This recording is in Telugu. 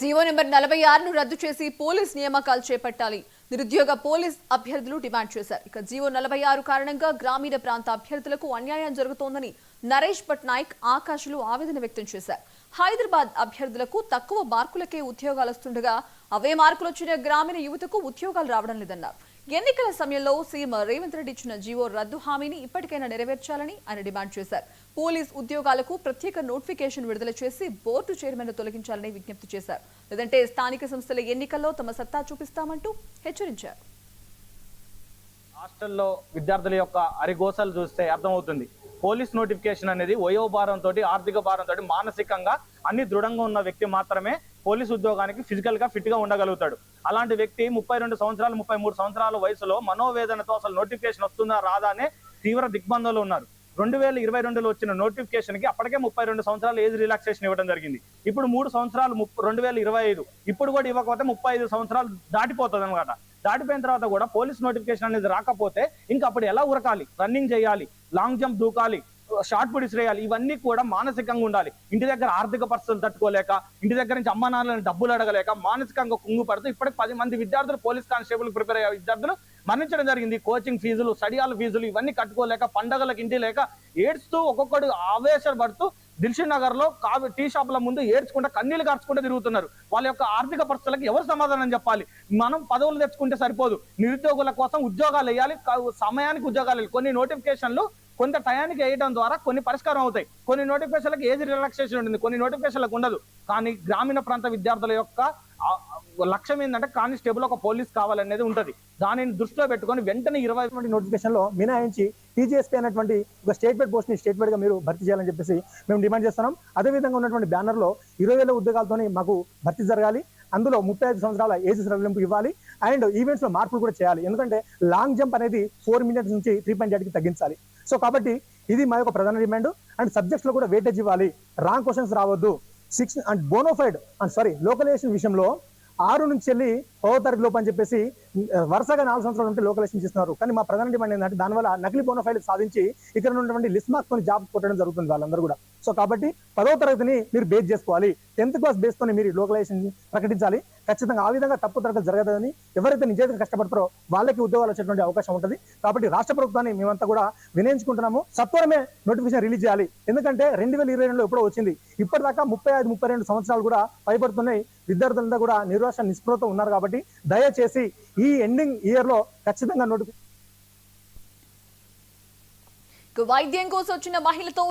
జీవో నెంబర్ నలభై ఆరును రద్దు చేసి పోలీస్ నియామకాలు చేపట్టాలి. నిరుద్యోగ పోలీస్ అభ్యర్థులు డిమాండ్ చేశారు. ఇక జీవో నలభై ఆరు కారణంగా గ్రామీణ ప్రాంత అభ్యర్థులకు అన్యాయం జరుగుతోందని నరేష్ పట్నాయక్ ఆకాశులు ఆవేదన వ్యక్తం చేశారు. హైదరాబాద్ అభ్యర్థులకు తక్కువ మార్కులకే ఉద్యోగాలు వస్తుండగా అవే మార్కులు వచ్చిన గ్రామీణ యువతకు ఉద్యోగాలు రావడం లేదన్నారు. ఎన్నికల సమయంలో సీఎం రేవంత్ రెడ్డి ఇచ్చిన జీవో రద్దు హామీని ఇప్పటికైనా నెరవేర్చాలని ఆయన డిమాండ్ చేశారు. పోలీస్ ఉద్యోగాలకు ప్రత్యేక నోటిఫికేషన్ విడుదల చేసి బోర్డు చైర్మన్ తొలగించాలని విజ్ఞప్తి చేశారు. లేదంటే స్థానిక సంస్థల ఎన్నికల్లో తమ సత్తా చూపిస్తామంటూ హెచ్చరించారు. హాస్టల్లో విద్యార్థుల యొక్క అరిగోసలు చూస్తే అర్థమవుతుంది. పోలీస్ నోటిఫికేషన్ అనేది వయో భారంతో ఆర్థిక భారంతో మానసికంగా అన్ని దృఢంగా ఉన్న వ్యక్తి మాత్రమే పోలీస్ ఉద్యోగానికి ఫిజికల్గా ఫిట్గా ఉండగలుగుతాడు. అలాంటి వ్యక్తి ముప్పై రెండు సంవత్సరాలు ముప్పై మూడు సంవత్సరాల వయసులో మనోవేదనతో అసలు నోటిఫికేషన్ వస్తుందా రాదా అనే తీవ్ర దిగ్బంధంలో ఉన్నారు. రెండు వేల ఇరవై రెండులో వచ్చిన నోటిఫికేషన్కి అప్పటికే ముప్పై రెండు సంవత్సరాలు ఏజ్ రిలాక్సేషన్ ఇవ్వడం జరిగింది. ఇప్పుడు మూడు సంవత్సరాలు రెండు వేల ఇరవై ఐదు ఇప్పుడు కూడా ఇవ్వకపోతే ముప్పై ఐదు సంవత్సరాలు దాటిపోతుంది అనమాట దాటిపోయిన తర్వాత కూడా పోలీస్ నోటిఫికేషన్ అనేది రాకపోతే ఇంకా అప్పుడు ఎలా ఉరకాలి? రన్నింగ్ చేయాలి లాంగ్ జంప్ దూకాలి షార్ట్ పుడిస్ వేయాలి. ఇవన్నీ కూడా మానసికంగా ఉండాలి. ఇంటి దగ్గర ఆర్థిక పరిస్థితులు తట్టుకోలేక ఇంటి దగ్గర నుంచి అమ్మ నాన్నలను డబ్బులు అడగలేక మానసికంగా కుంగుపడుతూ ఇప్పటికి పది మంది విద్యార్థులు పోలీస్ కానిస్టేబుల్ ప్రిపేర్ అయ్యే విద్యార్థులు మరణించడం జరిగింది. కోచింగ్ ఫీజులు స్టడియాల ఫీజులు ఇవన్నీ కట్టుకోలేక పండగలకు ఇంటి లేక ఏడుస్తూ ఒక్కొక్కడు ఆవేశపడుతూ దిల్షుక్ నగర్లో కావి టీ షాపుల ముందు ఏడ్చుకుంటూ కన్నీళ్ళు కార్చుకుంటూ తిరుగుతున్నారు. వాళ్ళ యొక్క ఆర్థిక పరిస్థితులకు ఎవరు సమాధానం చెప్పాలి? మనం పదవులు తెచ్చుకుంటే సరిపోదు. నిరుద్యోగుల కోసం ఉద్యోగాలు వేయాలి. సమయానికి ఉద్యోగాలు కొన్ని నోటిఫికేషన్లు కొంత టయానికి వేయడం ద్వారా కొన్ని పరిష్కారం అవుతాయి. కొన్ని నోటిఫికేషన్లకు ఏజ్ రిలాక్సేషన్ ఉంటుంది. కొన్ని నోటిఫికేషన్లకు ఉండదు. కానీ గ్రామీణ ప్రాంత విద్యార్థుల యొక్క లక్ష్యం ఏంటంటే కానిస్టేబుల్ ఒక పోలీస్ కావాలనేది ఉంటది. దానిని దృష్టిలో పెట్టుకొని వెంటనే ఇరవై నోటిఫికేషన్లో మినహాయించి టీజీఎస్పీ అనేటువంటి ఒక స్టేట్మెంట్ పోస్ట్ని స్టేట్గా మీరు భర్తీ చేయాలని చెప్పేసి మేము డిమాండ్ చేస్తున్నాం. అదే విధంగా ఉన్నటువంటి బ్యానర్లో ఇరవై వేల ఉద్యోగాలతోని మాకు భర్తీ జరగాలి. అందులో ముప్పై ఐదు సంవత్సరాల ఏజ్ సడలింపు ఇవ్వాలి. అండ్ ఈవెంట్స్లో మార్పులు కూడా చేయాలి. ఎందుకంటే లాంగ్ జంప్ అనేది ఫోర్ మినిట్స్ నుంచి త్రీ పాయింట్ ఎయిట్కి తగ్గించాలి. సో కాబట్టి ఇది మా యొక్క ప్రధాన డిమాండ్ అండ్ సబ్జెక్ట్స్లో కూడా వెయిటేజ్ ఇవ్వాలి. రాంగ్ క్వశ్చన్స్ రావద్దు. Six and bonafide and sorry localization విషయంలో ఆరు నుంచి వెళ్ళి పదో తారీఖు లోపు అని చెప్పేసి వరుసగా నాలుగు సంవత్సరాలు ఉంటే లోకలైజేషన్ చేస్తున్నారు. కానీ మా ప్రధాన డిమాండ్ ఏంటంటే దానివల్ల నకిలీ బోనఫైల్ సాధించి ఇక్కడ ఉన్నటువంటి లిస్ట్ మార్క్స్ జాబ్ కొట్టడం జరుగుతుంది వాళ్ళందరూ కూడా. సో కాబట్టి పదో తరగతిని మీరు బేస్ చేసుకోవాలి. టెన్త్ క్లాస్ బేస్ తోని మీరు లోకలైజేషన్ ప్రకటించాలి. ఖచ్చితంగా ఆ విధంగా తప్పు తరగతి జరగదని ఎవరైతే నిజంగా కష్టపడతారో వాళ్ళకి ఉద్యోగాలు వచ్చేటువంటి అవకాశం ఉంటుంది. కాబట్టి రాష్ట్ర ప్రభుత్వాన్ని మేమంతా కూడా వినయించుకుంటున్నాము సత్వరమే నోటిఫికేషన్ రిలీజ్ చేయాలి. ఎందుకంటే రెండు వేల ఇరవై రెండులో ఎప్పుడో వచ్చింది. ఇప్పటిదాకా ముప్పై ఐదు ముప్పై రెండు సంవత్సరాలు కూడా పైపడుతున్నాయి విద్యార్థులంతా కూడా నిర్వాసన నిస్పృహతో ఉన్నారు కాబట్టి దయచేసి ఈ ఎండింగ్ ఇయర్లో ఖచ్చితంగా నోటిఫికేషన్ వైద్యం కోసం వచ్చిన మహిళతో